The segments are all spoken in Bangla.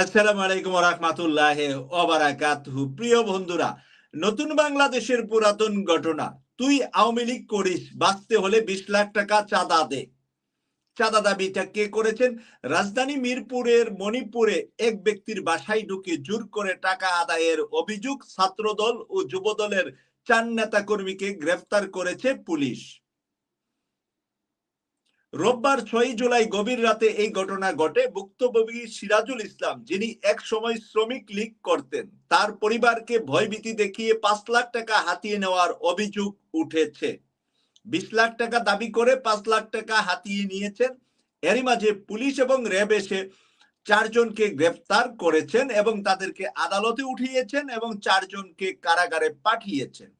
আসসালামু আলাইকুম প্রিয় বন্ধুরা, নতুন বাংলাদেশের পুরাতন ঘটনা। তুই আওয়ামী লীগ করিস, বাঁচতে হলে বিশ লাখ টাকা চাঁদা দে। চাঁদা দাবিটা কে করেছেন? রাজধানী মিরপুরের মণিপুরে এক ব্যক্তির বাসায় ঢুকে জোর করে টাকা আদায়ের অভিযোগ ছাত্রদল ও যুবদলের চার নেতা কর্মীকে গ্রেফতার করেছে পুলিশ। রোববার ছয় জুলাই গভীর রাতে এই ঘটনা ঘটে। ভুক্তভোগী সিরাজুল ইসলাম, যিনি এক সময় শ্রমিক লীগ করতেন, তার পরিবারকে ভয়ভীতি দেখিয়ে পাঁচ লাখ টাকা হাতিয়ে নেওয়ার অভিযোগ উঠেছে। বিশ লাখ টাকা দাবি করে পাঁচ লাখ টাকা হাতিয়ে নিয়েছেন। এরই মাঝে পুলিশ এবং র্যাব এসে চারজনকে গ্রেফতার করেছেন এবং তাদেরকে আদালতে উঠিয়েছেন এবং চারজনকে কারাগারে পাঠিয়েছেন।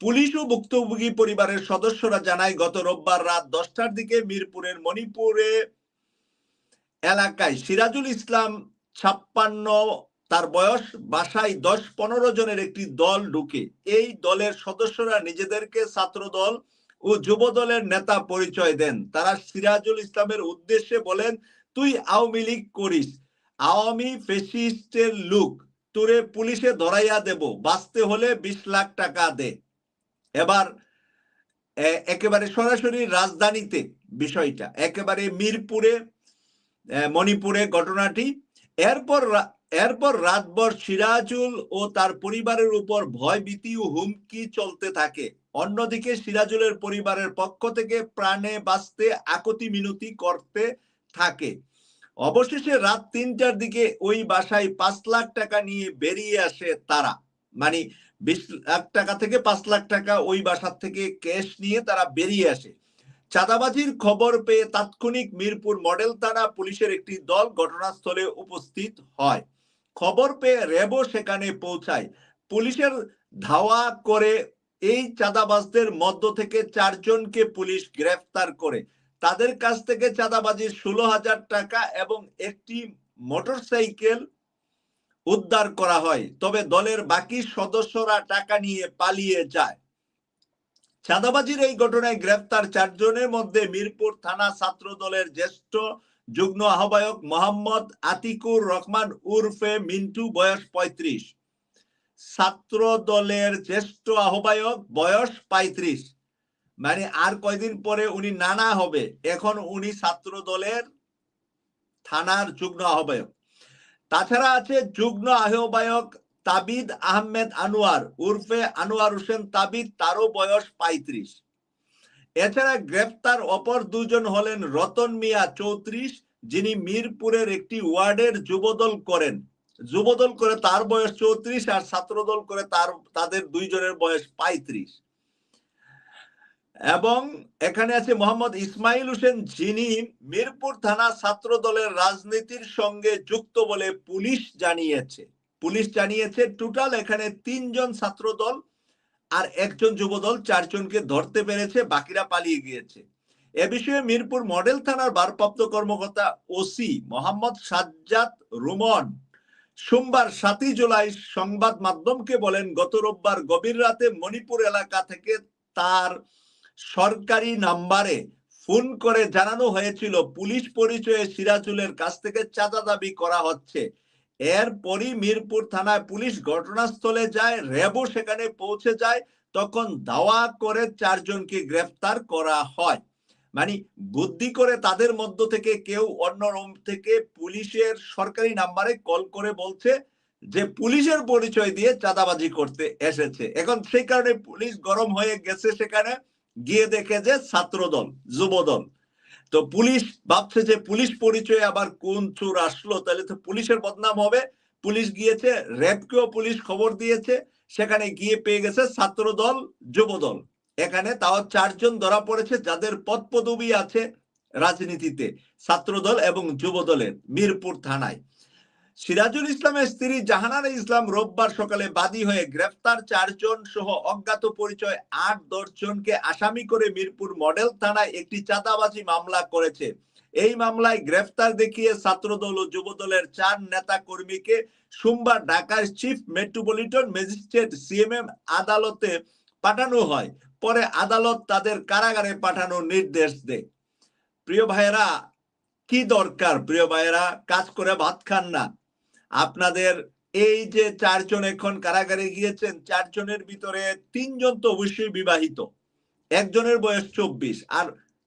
পুলিশ ও ভুক্তভোগী পরিবারের সদস্যরা জানায়, গত রোববার রাত দশটার দিকে মিরপুরের মণিপুরে এলাকায় সিরাজুল ইসলাম ছাপ্পান্ন, তার বয়স বাসায় দশ পনেরো জনের একটি দল ঢুকে। এই দলের সদস্যরা নিজেদেরকে ছাত্র দল ও যুব দলের নেতা পরিচয় দেন। তারা সিরাজুল ইসলামের উদ্দেশ্যে বলেন, তুই আওয়ামী লীগ করিস, আওয়ামী ফেসিস্টের লুক, তোরে পুলিশে ধরাইয়া দেব, বাঁচতে হলে বিশ লাখ টাকা দে। এবার একেবারে সরাসরি রাজধানীতে বিষয়টা, একেবারে মিরপুরে মণিপুরে ঘটনাটি, এরপর এরপর রাতভর সিরাজুল ও তার পরিবারের উপর ভয়, ভীতি ও হুমকি চলতে থাকে। অন্যদিকে সিরাজুলের পরিবারের পক্ষ থেকে প্রাণে বাঁচতে আকতি মিনতি করতে থাকে। অবশেষে রাত তিনটার দিকে ওই বাসায় পাঁচ লাখ টাকা নিয়ে বেরিয়ে আসে তারা। মানে বিশ লাখ টাকা থেকে পাঁচ লাখ টাকা ওই বাসার থেকে ক্যাশ নিয়ে তারা বেরিয়ে আসে। চাঁদাবাজির খবর পেয়ে তাৎক্ষণিক মিরপুর মডেল থানা পুলিশের একটি দল ঘটনাস্থলে উপস্থিত হয়। খবর পেয়ে র্যাবও সেখানে পৌঁছায়। পুলিশের ধাওয়া করে এই চাঁদাবাজদের মধ্য থেকে চারজনকে পুলিশ গ্রেফতার করে। তাদের কাছ থেকে চাঁদাবাজির ষোলো হাজার টাকা এবং একটি মোটরসাইকেল উদ্ধার করা হয়। তবে দলের বাকি সদস্যরা টাকা নিয়ে পালিয়ে যায়। চাঁদাবাজির এই ঘটনায় গ্রেফতার চারজনের মধ্যে মিরপুর থানা ছাত্র দলের জ্যেষ্ঠ যুগ্ম আহ্বায়ক মোহাম্মদ আতিকুর রহমান উর্ফে মিন্টু, বয়স পঁয়ত্রিশ। ছাত্র দলের জ্যেষ্ঠ আহ্বায়ক, বয়স পঁয়ত্রিশ। মানে আর কয়দিন পরে উনি নানা হবে। এখন উনি ছাত্র দলের থানার যুগ্ম আহ্বায়ক। তাছাড়া আছে যুগ্ম আহ্বায়ক তাবিদ আহমেদ আনোয়ার, উর্ফে আনোয়ার হোসেন তাবিদ, তারও বয়স পঁয়ত্রিশ। এছাড়া গ্রেফতার অপর দুজন হলেন রতন মিয়া চৌত্রিশ, যিনি মিরপুরের একটি ওয়ার্ডের যুবদল করেন। যুবদল করে তার বয়স চৌত্রিশ আর ছাত্রদল করে তার, তাদের দুইজনের বয়স পঁয়ত্রিশ। এবং এখানে আছে মোহাম্মদ ইসমাইল হোসেন, যিনি মিরপুর থানা ছাত্র দলের রাজনীতির সঙ্গে যুক্ত বলে পুলিশ জানিয়েছে। পুলিশ জানিয়েছে, টোটাল এখানে তিনজন ছাত্র দল আর একজন যুবদল, চারজনকে ধরতে পেরেছে, বাকিরা পালিয়ে গিয়েছে। এ বিষয়ে মিরপুর মডেল থানার ভারপ্রাপ্ত কর্মকর্তা ওসি মোহাম্মদ সাজ্জাদ রুমন সোমবার সাতই জুলাই সংবাদ মাধ্যমকে বলেন, গত রোববার গভীর রাতে মণিপুর এলাকা থেকে তার সরকারি নাম্বারে ফোন করে জানানো হয়েছিল, পুলিশ পরিচয়ে সিরাজুলের কাছ থেকে চাঁদা দাবি করা হচ্ছে। এরপরই মিরপুর থানায় পুলিশ ঘটনাস্থলে যায়, র্যাবও সেখানে পৌঁছে যায়, তখন দাওয়া করে চারজনকে গ্রেফতার করা হয়। মানে বুদ্ধি করে তাদের মধ্য থেকে কেউ অন্য রুম থেকে পুলিশের সরকারি নাম্বারে কল করে বলছে যে, পুলিশের পরিচয় দিয়ে চাঁদাবাজি করতে এসেছে। এখন সেই কারণে পুলিশ গরম হয়ে গেছে সেখানে। গিয়ে দেখে যে ছাত্রদল, যুবদল। তো পুলিশ ভাবছে যে পুলিশ পরিচয়ে আবার কোন চোর আসলো, তাহলে তো পুলিশের বদনাম হবে। পুলিশ গিয়েছে, র্যাবকেও পুলিশ খবর দিয়েছে, সেখানে গিয়ে পেয়ে গেছে ছাত্রদল, যুবদল। এখানে তাও চারজন ধরা পড়েছে, যাদের পদ পদবি আছে রাজনীতিতে, ছাত্রদল এবং যুবদলের, মিরপুর থানায়। সিরাজুল ইসলামের স্ত্রী জাহানার ইসলাম রোববার সকালে বাদী হয়ে গ্রেফতার চারজন সহ অজ্ঞাত পরিচয় আট দশজনকে আসামি করে মিরপুর মডেল থানায় একটি চাঁদাবাজি মামলা করেছে। এই মামলায় গ্রেফতার দেখিয়ে ছাত্রদল ও যুবদলের চার নেতা কর্মীকে সোমবার ঢাকার চিফ মেট্রোপলিটন ম্যাজিস্ট্রেট সিএমএম আদালতে পাঠানো হয়। পরে আদালত তাদের কারাগারে পাঠানোর নির্দেশ দেয়। প্রিয় ভাইয়েরা, কি দরকার? প্রিয় ভাইয়েরা, কাজ করে ভাত খান না। আপনাদের এই যে চারজন এখন কারাগারে গিয়েছেন, চারজনের ভিতরে তিনজন তো অবশ্যই বিবাহিত। একজনের বয়স চব্বিশ আর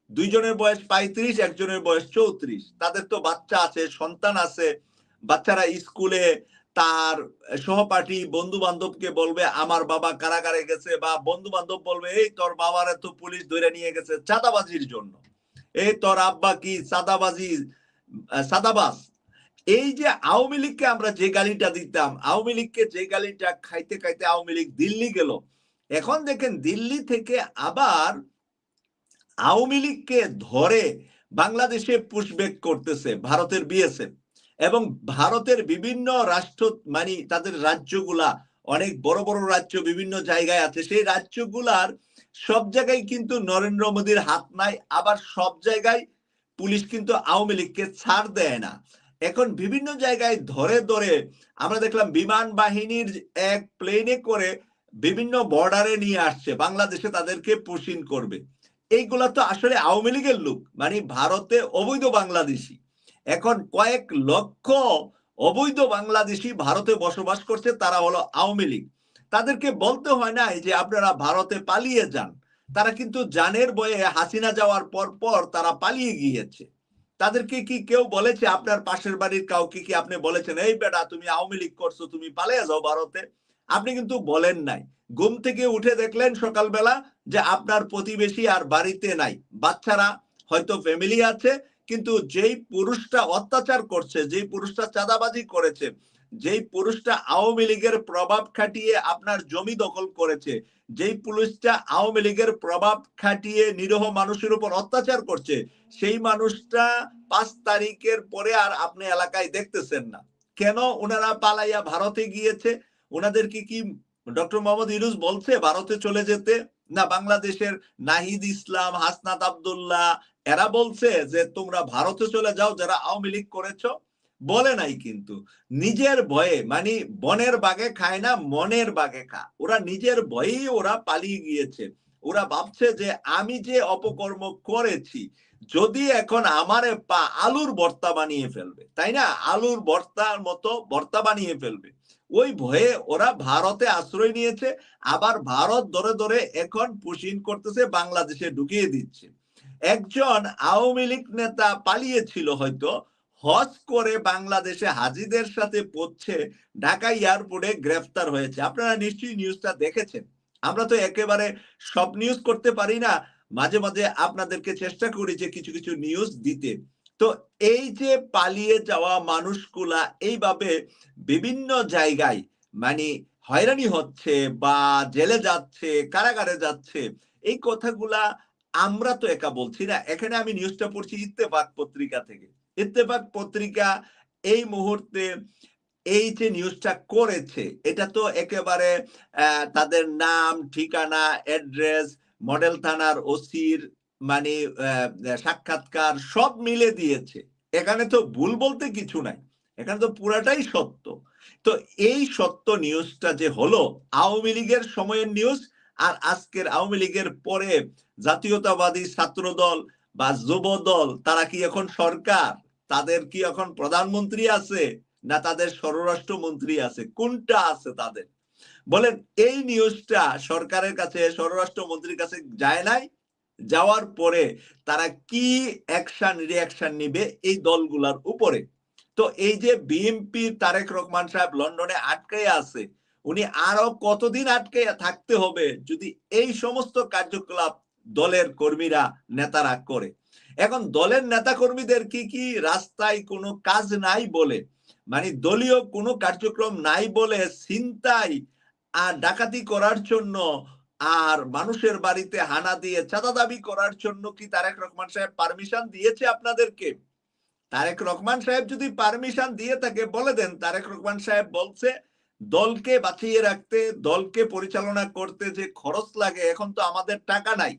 দুইজনের বয়স পঁয়ত্রিশ, একজনের বয়স চৌত্রিশ। তাদের তো বাচ্চা আছে, সন্তান আছে। বাচ্চারা স্কুলে তার সহপাঠী বন্ধু বান্ধবকে বলবে, আমার বাবা কারাগারে গেছে বা বন্ধু বান্ধব বলবে, এই তোর বাবার তো পুলিশ ধরে নিয়ে গেছে চাঁদাবাজির জন্য। এই তোর আব্বা কি চাঁদাবাজি সাদাবাস এই যে আওয়ামী লীগকে আমরা যে গালিটা দিতাম, আওয়ামী লীগকে যে গালিটা খাইতে খাইতে আওয়ামী লীগ দিল্লি গেল। এখন দেখেন দিল্লি থেকে আবার আওয়ামী লীগকে ধরে বাংলাদেশে পুশব্যাক করতেছে ভারতের বিএসএফ এবং ভারতের বিভিন্ন রাষ্ট্র মানে তাদের রাজ্যগুলা, অনেক বড় বড় রাজ্য বিভিন্ন জায়গায় আছে, সেই রাজ্যগুলার সব জায়গায় কিন্তু নরেন্দ্র মোদীর হাত নাই, আবার সব জায়গায় পুলিশ কিন্তু আওয়ামী লীগকে ছাড় দেয় না। এখন বিভিন্ন জায়গায় ধরে ধরে আমরা দেখলাম বিমান বাহিনীর এক প্লেনে করে বিভিন্ন বর্ডারে নিয়ে আসছে। বাংলাদেশে তাদেরকে পুশিন করবে। এইগুলা তো আসলে আওয়ামী লীগের লোক মানে ভারতে অবৈধ বাংলাদেশি। এখন কয়েক লক্ষ অবৈধ বাংলাদেশি ভারতে বসবাস করছে, তারা হলো আওয়ামী লীগ। তাদেরকে বলতে হয় না যে আপনারা ভারতে পালিয়ে যান, তারা কিন্তু জানের বয়ে হাসিনা যাওয়ার পর পর তারা পালিয়ে গিয়েছে। তাদেরকে কি কেউ বলেছে, আপনার পাশের বাড়ির কাউকে কি আপনি বলেছেন, এই বেটা, তুমি আওয়ামী লীগ করছ, তুমি পালিয়ে যাও ভারতে আপনি কিন্তু বলেন নাই। ঘুম থেকে উঠে দেখলেন সকালবেলা যে আপনার প্রতিবেশী আর বাড়িতে নাই। বাচ্চারা হয়তো ফ্যামিলি আছে, কিন্তু যেই পুরুষটা অত্যাচার করছে, যেই পুরুষটা চাঁদাবাজি করেছে যেই পুরুষটা আওয়ামী লীগের প্রভাব খাটিয়ে আপনার জমি দখল করেছে, যেই পুলিশটা আওয়ামী লীগের প্রভাব খাটিয়ে নিরহ মানুষের উপর অত্যাচার করছে, সেই মানুষটা পাঁচ তারিখের পরে আর আপনি এলাকায় দেখতেছেন না। কেন ওনারা পালাইয়া ভারতে গিয়েছে? ওনাদেরকে কি কি ডক্টর মোহাম্মদ ইরুজ বলছে ভারতে চলে যেতে? না, বাংলাদেশের নাহিদ ইসলাম, হাসনাত আবদুল্লাহ, এরা বলছে যে তোমরা ভারতে চলে যাও, যারা আওয়ামী লীগ করেছ। বলে নাই কিন্তু। নিজের ভয়ে মানে বনের বাগে খায় না, মনের বাগে খা। ওরা নিজের ভয়েই ওরা পালিয়ে গিয়েছে। ওরা ভাবছে যে আমি যে অপকর্ম করেছি, যদি এখন আমারে পা আলুর ভর্তা বানিয়ে ফেলবে, তাই না? আলুর ভর্তার মতো ভর্তা বানিয়ে ফেলবে। ওই ভয়ে ওরা ভারতে আশ্রয় নিয়েছে, আবার ভারত ধরে ধরে এখন পুশিন করতেছে, বাংলাদেশে ঢুকিয়ে দিচ্ছে। একজন আওয়ামী লীগ নেতা পালিয়েছিল হয়তো হজ করে বাংলাদেশে হাজিদের সাথে পড়ছে, ঢাকা এয়ারপোর্টে গ্রেফতার হয়েছে। আপনারা নিশ্চয়ই নিউজটা দেখেছেন। আমরা তো একেবারে সব নিউজ করতে পারি না। মাঝে মাঝে আপনাদেরকে চেষ্টা করি যে কিছু কিছু নিউজ দিতে। তো এই যে পালিয়ে যাওয়া মানুষগুলা, এইভাবে বিভিন্ন জায়গায় মানে হয়রানি হচ্ছে বা জেলে যাচ্ছে, কারাগারে যাচ্ছে, এই কথাগুলা আমরা তো একা বলছি না। এখানে আমি নিউজটা পড়ছি ইত্তেফাক পত্রিকা থেকে। ইত্তেফাক পত্রিকা এই মুহূর্তে এই যে নিউজটা করেছে, এটা তো একেবারে তাদের নাম, ঠিকানা অ্যাড্রেস মডেল থানার ওসির মানে সাক্ষাৎকার সব মিলে দিয়েছে। এখানে তো ভুল বলতে কিছু নাই। এখানে তো পুরাটাই সত্য। তো এই সত্য নিউজটা যে হলো, আওয়ামী লীগের সময়ের নিউজ আর আজকের আওয়ামী লীগের পরে জাতীয়তাবাদী ছাত্র দল বা যুব দল তারা কি এখন সরকার? তাদের কি এখন প্রধানমন্ত্রী আছে? না তাদের স্বরাষ্ট্র মন্ত্রী আছে? কোনটা আছে তাদের? বলেন, এই নিউজটা সরকারের কাছে স্বরাষ্ট্র মন্ত্রীর কাছে যায় নাই? যাওয়ার পরে তারা কি অ্যাকশন রিয়াকশন নিবে এই দলগুলার উপরে? তো এই যে বিএনপি তারেক রহমান সাহেব লন্ডনে আটকে আছে, উনি আরও কতদিন আটকে থাকতে হবে? যদি এই সমস্ত কার্যকলাপ দলের কর্মীরা নেতারা করে। এখন দলের নেতা কর্মীদের কি কি রাস্তায় কোনো কাজ নাই বলে? মানে দলীয় কোনো কার্যক্রম নাই বলে চিন্তায় আর ডাকাতি করার জন্য আর মানুষের বাড়িতে হানা দিয়ে চাঁদা দাবি করার জন্য কি তারেক রহমান সাহেব পারমিশন দিয়েছে আপনাদেরকে? তারেক রহমান সাহেব যদি পারমিশন দিয়ে থাকে, বলে দেন। তারেক রহমান সাহেব বলছে, দলকে বাঁচিয়ে রাখতে, দলকে পরিচালনা করতে যে খরচ লাগে, এখন তো আমাদের টাকা নাই।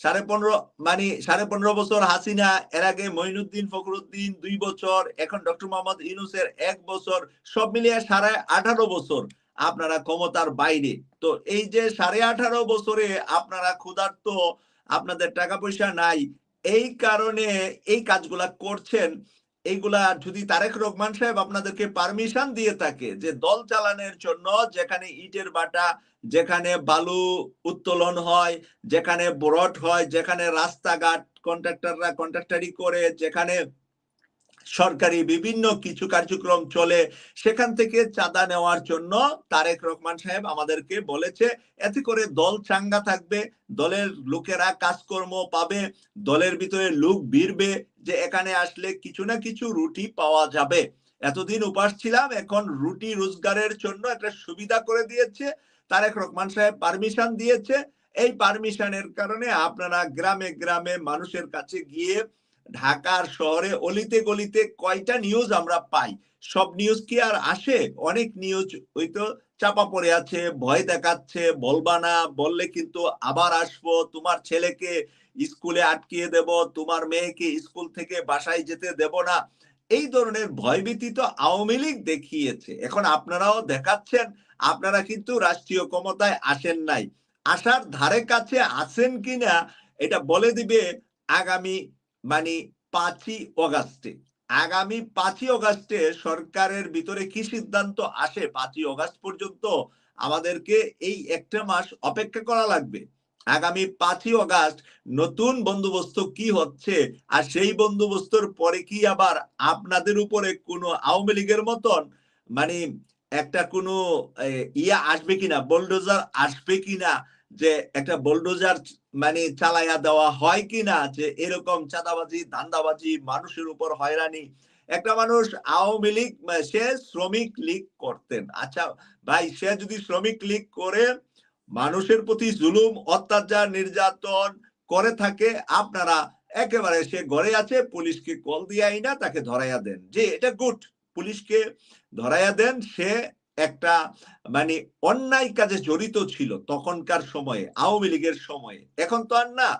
সাড়ে পনেরো মানে সাড়ে পনেরো বছর হাসিনা, এর আগে মঈনুদ্দিন ফখরুদ্দিন দুই বছর, এখন ডক্টর মোহাম্মদ ইনুসের এক বছর, সব মিলিয়ে সাড়ে আঠারো বছর আপনারা ক্ষমতার বাইরে। তো এই যে সাড়ে আঠারো বছরে আপনারা ক্ষুধার্ত, আপনাদের টাকা পয়সা নাই, এই কারণে এই কাজগুলা করছেন এইগুলা যদি তারেক রহমান সাহেব আপনাদেরকে পারমিশন দিয়ে থাকে যে দল চালানোর জন্য যেখানে ইটের বাটা, যেখানে বালু উত্তোলন হয়, যেখানে বরট হয়, যেখানে রাস্তাঘাট কন্ট্রাক্টররা কন্ট্রাক্টারি করে, যেখানে সরকারি বিভিন্ন কিছু কার্যক্রম চলে, সেখান থেকে চাঁদা নেওয়ার জন্য তারেক রহমান সাহেব আমাদেরকে বলেছে, এতে করে দল চাঙ্গা থাকবে, দলের লোকেরা কাজকর্ম পাবে, দলের ভিতরে লোক বিরবে যে এখানে আসলে কিছু না কিছু রুটি পাওয়া যাবে। এতদিন উপাস ছিলাম, এখন রুটি রোজগারের জন্য একটা সুবিধা করে দিয়েছে, তারেক রহমান সাহেব পারমিশন দিয়েছে। এই পারমিশনের কারণে আপনারা গ্রামে গ্রামে মানুষের কাছে গিয়ে ঢাকার শহরে অলিতে গলিতে কয়টা নিউজ আমরা পাই? সব নিউজ কি আর আসে? অনেক নিউজ ওই তো চাপা পড়ে আছে, ভয় দেখাচ্ছে, বলবা না, বললে কিন্তু আবার আসব, তোমার ছেলেকে স্কুলে আটকিয়ে দেব, তোমার মেয়েকে স্কুল থেকে বাসায় যেতে দেব না। এই ধরনের ভয়ভীতি তো আওয়ামী লীগ দেখিয়েছে। এখন আপনারাও দেখাচ্ছেন, আপনারা কিন্তু রাষ্ট্রীয় ক্ষমতায় আসেন নাই। আসার ধারে কাছে আছেন কিনা, এটা বলে দিবে আগামী মানে পাঁচই অগাস্টে। আগামী পাঁচই অগাস্টে সরকারের ভিতরে কি সিদ্ধান্ত আসে? পাঁচই অগাস্ট পর্যন্ত আমাদেরকে এই একটা মাস অপেক্ষা করা লাগবে। আগামী পাঁচই অগাস্ট নতুন বন্দোবস্ত কি হচ্ছে? আর সেই বন্দোবস্তর পরে কি আবার আপনাদের উপরে কোনো আওয়ামী লীগের মতন মানে একটা কোনো ইয়া আসবে কিনা? বোলডোজার আসবে কিনা? যে একটা বোলডোজার মানে চালাইয়া দেওয়া হয় কিনা যে এরকম চাঁদাবাজি, ধান্দাবাজি, মানুষের উপর হয়রানি। একটা মানুষ আওয়ামী লীগ সে শ্রমিক লীগ করতেন। আচ্ছা ভাই, সে যদি শ্রমিক লীগ করে, মানুষের প্রতি জুলুম, অত্যাচার, নির্যাতন করে থাকে, আপনারা একেবারে সে ঘরে আছে, পুলিশকে কল দিয়াই না, তাকে ধরাইয়া দেন। যে এটা গুড, পুলিশকে ধরাইয়া দেন, সে একটা মানে অন্যায় কাজে জড়িত ছিল তখনকার সময়ে, আওয়ামী লীগের সময়ে। এখন তো আর না।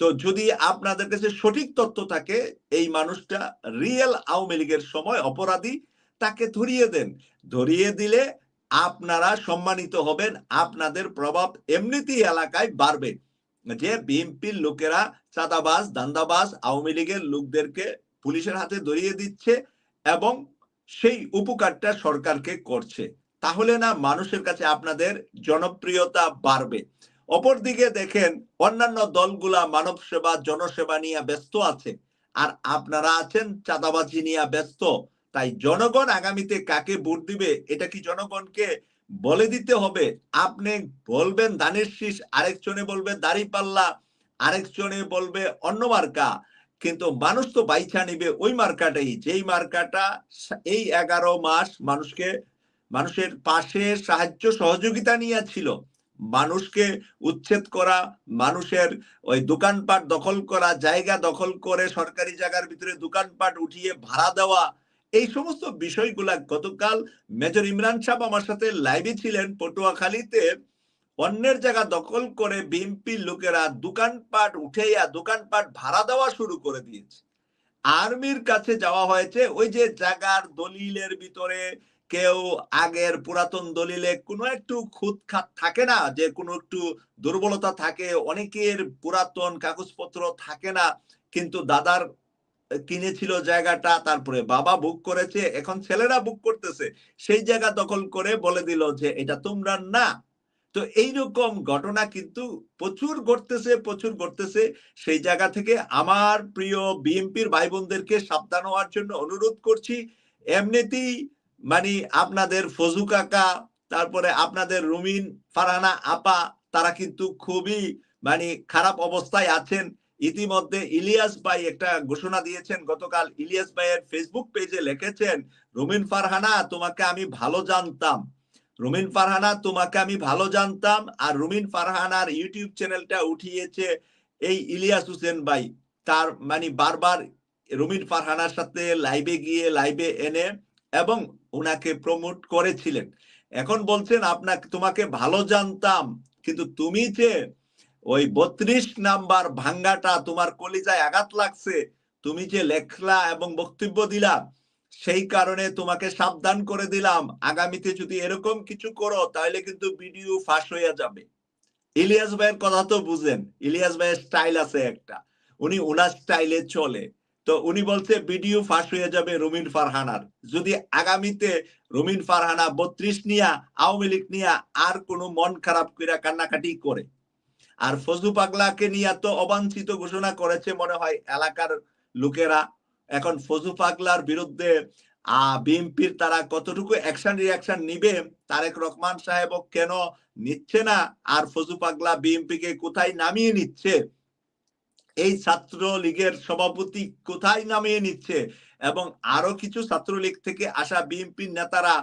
তো যদি আপনাদের কাছে সঠিক তথ্য থাকে, এই মানুষটা রিয়েল আওয়ামী লীগের সময় অপরাধী, তাকে ধরিয়ে দেন। ধরিয়ে দিলে আপনারা সম্মানিত হবেন, আপনাদের প্রভাব এমনিতেই এলাকায় বাড়বে। যে বিএনপির লোকেরা চাঁদাবাজ, দান্দাবাজ, আওয়ামী লীগের লোকদেরকে পুলিশের হাতে ধরিয়ে দিচ্ছে এবং সেই উপকারটা সরকারকে করছে। তাহলে না মানুষের কাছে আপনাদের জনপ্রিয়তা বাড়বে। অপরদিকে দেখেন, অন্যান্য দলগুলা মানব সেবা জনসেবা নিয়ে ব্যস্ত আছে। আর আপনারা আছেন, চাঁদাবাজি নিয়ে ব্যস্ত। তাই জনগণ আগামীতে কাকে ভোট দিবে, এটা কি জনগণকে বলে দিতে হবে? আপনি বলবেন ধানের শীষ, আরেকজনে বলবে দাড়ি পাল্লা আরেকজনে বলবে অন্য কিন্তু মানুষ তো বাইছা নিবে ওই মার্কাটাই। যেই মার্কাটা এই এগারো মাস মানুষকে, মানুষের পাশে সাহায্য সহযোগিতা নিয়ে ছিল। মানুষকে উচ্ছেদ করা, মানুষের ওই দোকানপাট দখল করা, জায়গা দখল করে সরকারি জায়গার ভিতরে দোকানপাট উঠিয়ে ভাড়া দেওয়া, এই সমস্ত বিষয়গুলা গতকাল মেজর ইমরান সাহেব আমার সাথে লাইভে ছিলেন পটুয়াখালীতে। অন্যের জায়গা দখল করে বিএনপি লোকেরা দোকানপাট উঠেইয়া দোকানপাট ভাড়া দেওয়া শুরু করে দিয়েছে। আর্মির কাছে যাওয়া হয়েছে, ওই যে জায়গার দলিলের ভিতরে কেউ আগের পুরাতন দলিলে কোনো একটু খুদ খাত থাকে না, যে কোনো একটু দুর্বলতা থাকে, অনেকের পুরাতন কাগজপত্র থাকে না, কিন্তু দাদার কিনেছিল জায়গাটা, তারপরে বাবা বুক করেছে, এখন ছেলেরা বুক করতেছে। সেই জায়গা দখল করে বলে দিল যে, এটা তোমরা না তো এইরকম ঘটনা কিন্তু প্রচুর ঘটতেছে প্রচুর ঘটতেছে। সেই জায়গা থেকে আমার প্রিয় বিএনপির ভাই বোনদেরকে সাবধান হওয়ার জন্য অনুরোধ করছি। এমনিতেই মানে আপনাদের ফজু কাকা, তারপরে আপনাদের রুমিন ফারহানা আপা, তারা কিন্তু খুবই মানে খারাপ অবস্থায় আছেন। ইতিমধ্যে ইলিয়াস ভাই একটা ঘোষণা দিয়েছেন, গতকাল ইলিয়াস ভাইয়ের ফেসবুক পেজে লিখেছেন, রুমিন ফারহানা, তোমাকে আমি ভালো জানতাম। রুমিন ফারহানা, তোমাকে আমি ভালো জানতাম। আর রুমিন ফারহানার ইউটিউব চ্যানেলটা উঠিয়েছে এই ইলিয়াস হোসেন ভাই। তার মানে বারবার রুমিন ফারহানার সাথে লাইভে গিয়ে লাইভে এনে এবং ওনাকে প্রমোট করেছিলেন। এখন বলছেন, আপনাকে, তোমাকে ভালো জানতাম। কিন্তু তুমি যে ওই বত্রিশ নাম্বার ভাঙ্গাটা তোমার কলিজায় আঘাত লাগছে, তুমি যে লেখলা এবং বক্তব্য দিলা সেই কারণে তোমাকে সাবধান করে দিলাম। আগামীতে যদি এরকম কিছু করো, তাহলে কিন্তু ভিডিও ফাঁস হয়ে যাবে। ইলিয়াস ভাইয়ের কথা তো বুঝেন ইলিয়াস ভাইয়ের স্টাইল আছে একটা। উনি ওনার স্টাইলে চলে। তো উনি বলছে ভিডিও ফাঁস হয়ে যাবে রুমিন ফারহানার। যদি আগামীতে রুমিন ফারহানা বত্রিশ নিয়া, আওয়ামী লীগ নিয়া আর কোনো মন খারাপ করে কান্নাকাটি করে। আর ফজলু পাগলাকে নিয়ে তো অবাঞ্ছিত ঘোষণা করেছে মনে হয় এলাকার লোকেরা। এখন ফজু পাগলার বিরুদ্ধে বিএনপির তারা কতটুকু অ্যাকশন রিয়াকশন নিবে, তারেক রহমান সাহেব কেন নিচ্ছে না? আর ফজু পাগলা বিএনপি কে কোথায় নামিয়ে নিচ্ছে? এই ছাত্র লীগের সভাপতি কোথায় নামিয়ে নিচ্ছে? এবং আরও কিছু ছাত্রলীগ থেকে আসা বিএনপির নেতারা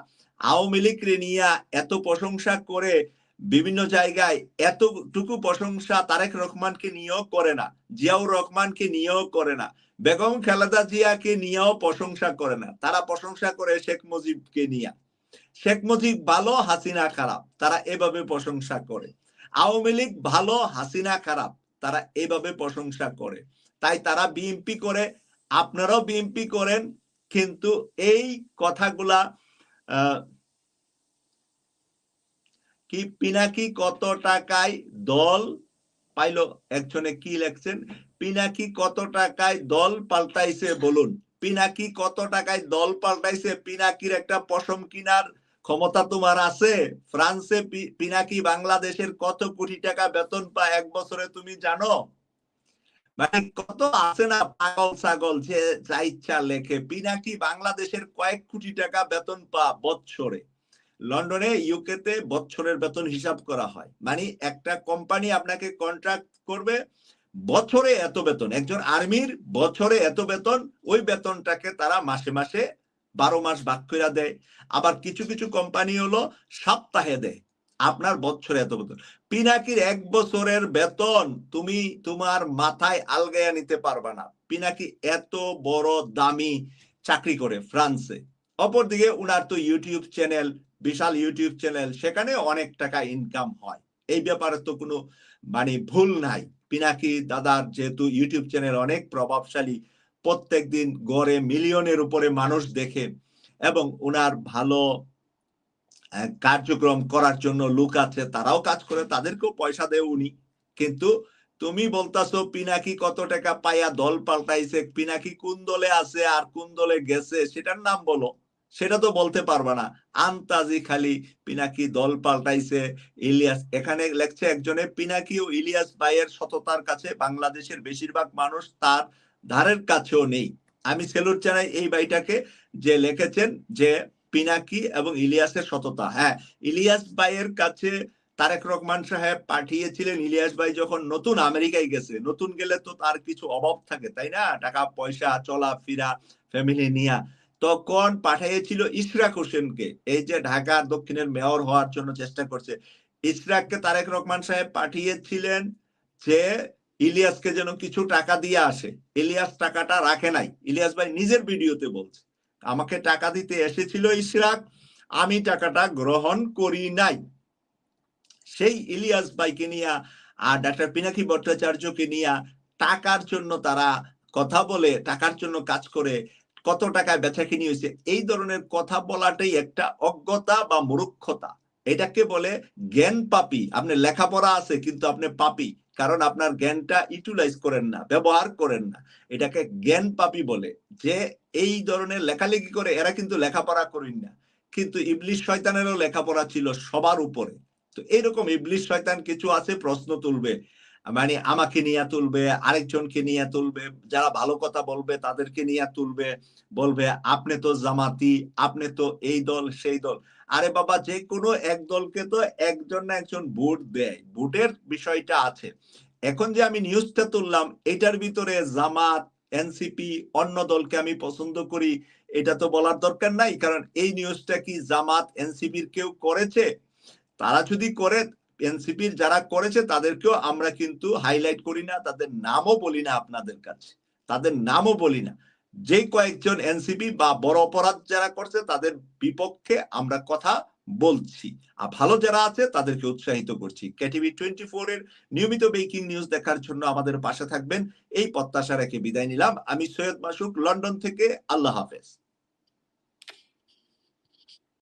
আওয়ামী লীগ নিয়ে এত প্রশংসা করে, বিভিন্ন জায়গায় এতটুকু প্রশংসা তারেক রহমানকে নিয়েও করে না, জিয়াউর রহমানকে নিয়েও করে না। বেগম খালেদা জিয়াকে নিয়েও প্রশংসা করে না। তারা প্রশংসা করে শেখ মুজিবকে নিয়ে। শেখ মুজিব ভালো, হাসিনা খারাপ, তারা এভাবে প্রশংসা করে। আওয়ামী লীগ ভালো, হাসিনা খারাপ, তারা এভাবে প্রশংসা করে। তাই তারা বিএনপি করে। আপনারাও বিএনপি করেন, কিন্তু এই কথাগুলা কি পিনাকি কত টাকায় দল পাইলো, একজনে কি লেখছেন? পিনাকি কত টাকায় দল পাল্টাইছে বলুন। পিনাকি কত টাকায় দল পাল্টাইছে? পিনাকির একটা পশম কিনার ক্ষমতা তোমার আছে? ফ্রান্সে পিনাকি বাংলাদেশের কত কোটি টাকা বেতন পায় এক বছরে তুমি জানো? মানে কত আছে না পাগল ছাগল যে যা ইচ্ছা লেখে। পিনাকি বাংলাদেশের কয়েক কোটি টাকা বেতন পা বছরে লন্ডনে ইউকেতে বছরের বেতন হিসাব করা হয়। মানে একটা কোম্পানি আপনাকে কন্ট্রাক্ট করবে, বছরে এত বেতন, একজন আর্মির বছরে এত বেতন, ওই বেতনটাকে তারা মাসে মাসে বারো মাস ভাগ করে দেয়। আবার কিছু কিছু কোম্পানি হলো সপ্তাহে দেয়, আপনার বছরে এত বেতন। পিনাকির এক বছরের বেতন তুমি তোমার মাথায় আলগায়া নিতে পারবা না। পিনাকি এত বড় দামি চাকরি করে ফ্রান্সে। অপরদিকে উনার তো ইউটিউব চ্যানেল বিশাল ইউটিউব চ্যানেল সেখানে অনেক টাকা ইনকাম হয়। এই ব্যাপারে তো কোনো মানে ভুল নাই। পিনাকি দাদার যেহেতু ইউটিউব চ্যানেল অনেক প্রভাবশালী প্রত্যেক দিন গড়ে মিলিয়নের উপরে মানুষ দেখে এবং উনার ভালো কার্যক্রম করার জন্য লোক আছে, তারাও কাজ করে, তাদেরকেও পয়সা দেয় উনি। কিন্তু তুমি বলতাছো, পিনাকি কত টাকা পাইয়া দল পাল্টাইছে? পিনাকি কোন দলে আছে আর কোন দলে গেছে? সেটার নাম বলো। সেটা তো বলতে পারবা না। আন্তাজি খালি পিনাকি দল পাল্টাইছে, ইলিয়াস। এখানে লেখছে একজনে, পিনাকি ও ইলিয়াস ভাইয়ের সততার কাছে বাংলাদেশের বেশিরভাগ মানুষ তার ধারের কাছেও নেই। আমি সেলুট জানাই এই ভাইটাকে যে লিখেছেন যে পিনাকি এবং ইলিয়াসের সততা। হ্যাঁ ইলিয়াস ভাইয়ের কাছে তারেক রহমান সাহেব পাঠিয়েছিলেন। ইলিয়াস ভাই যখন নতুন আমেরিকায় গেছে, নতুন গেলে তো তার কিছু অভাব থাকে, তাই না? টাকা, পয়সা চলা ফিরা ফ্যামিলি নিয়া। তখন পাঠিয়েছিল ইশরাক হোসেনকে। এই যে ঢাকা দক্ষিণের মেয়র হওয়ার জন্য চেষ্টা করছে। ইশরাককে তারেক রহমান সাহেব পাঠিয়েছিলেন যে ইলিয়াসকে যেন কিছু টাকা দিয়ে আসে। ইলিয়াস টাকাটা রাখে নাই। ইলিয়াস ভাই নিজের ভিডিওতে বলছে, আমাকে টাকা দিতে এসেছিল ইশরাক, আমি টাকাটা গ্রহণ করি নাই। সেই ইলিয়াস ভাইকে নিয়ে, আর ডাক্তার পিনাকি ভট্টাচার্যকে নিয়ে টাকার জন্য তারা কথা বলে, টাকার জন্য কাজ করে কত টাকায় বেচা কিনি হয়েছে? এই ধরনের কথা বলাটাই একটা অজ্ঞতা বা মূর্খতা। এটাকে বলে জ্ঞান পাপি। আপনি লেখাপড়া আছে, কিন্তু আপনি পাপি। কারণ আপনার জ্ঞানটা ইউটিলাইজ করেন না, ব্যবহার করেন না। এটাকে জ্ঞান পাপি বলে। যে এই ধরনের লেখালেখি করে, এরা কিন্তু লেখাপড়া করেন না। কিন্তু ইবলিশ শয়তানেরও লেখাপড়া ছিল সবার উপরে। তো এইরকম ইবলিশ শয়তান কিছু আছে, প্রশ্ন তুলবে। মানে আমাকে নিয়ে তুলবে, আরেকজনকে নিয়ে তুলবে, যারা ভালো কথা বলবে তাদেরকে নিয়ে তুলবে, বলবে, আপনি তো জামাতি, আপনি তো এই দল, সেই দল। আরে বাবা যে কোনো এক দলকে তো একজন না একজন ভোট দেয়, ভোটের বিষয়টা আছে। এখন যে আমি নিউজটা তুললাম, এটার ভিতরে জামাত, এনসিপি, অন্য দলকে আমি পছন্দ করি, এটা তো বলার দরকার নাই, কারণ এই নিউজটা কি জামাত, এনসিপির কেউ করেছে? তারা যদি করে এনসিপির যারা করেছে, তাদেরকেও আমরা কিন্তু হাইলাইট করি না, তাদের নামও বলি না আপনাদের কাছে। তাদের নামও বলি না। যে কয়েকজন এনসিপি বা বড় অপরাধ যারা করছে, তাদের বিপক্ষে আমরা কথা বলছি। আর ভালো যারা আছে, তাদেরকে উৎসাহিত করছি। কেটিভি টোয়েন্টি ফোর এর নিয়মিত বেকিং নিউজ দেখার জন্য আমাদের পাশে থাকবেন। এই প্রত্যাশা রেখে বিদায় নিলাম। আমি সৈয়দ মাসুক, লন্ডন থেকে। আল্লাহ হাফেজ।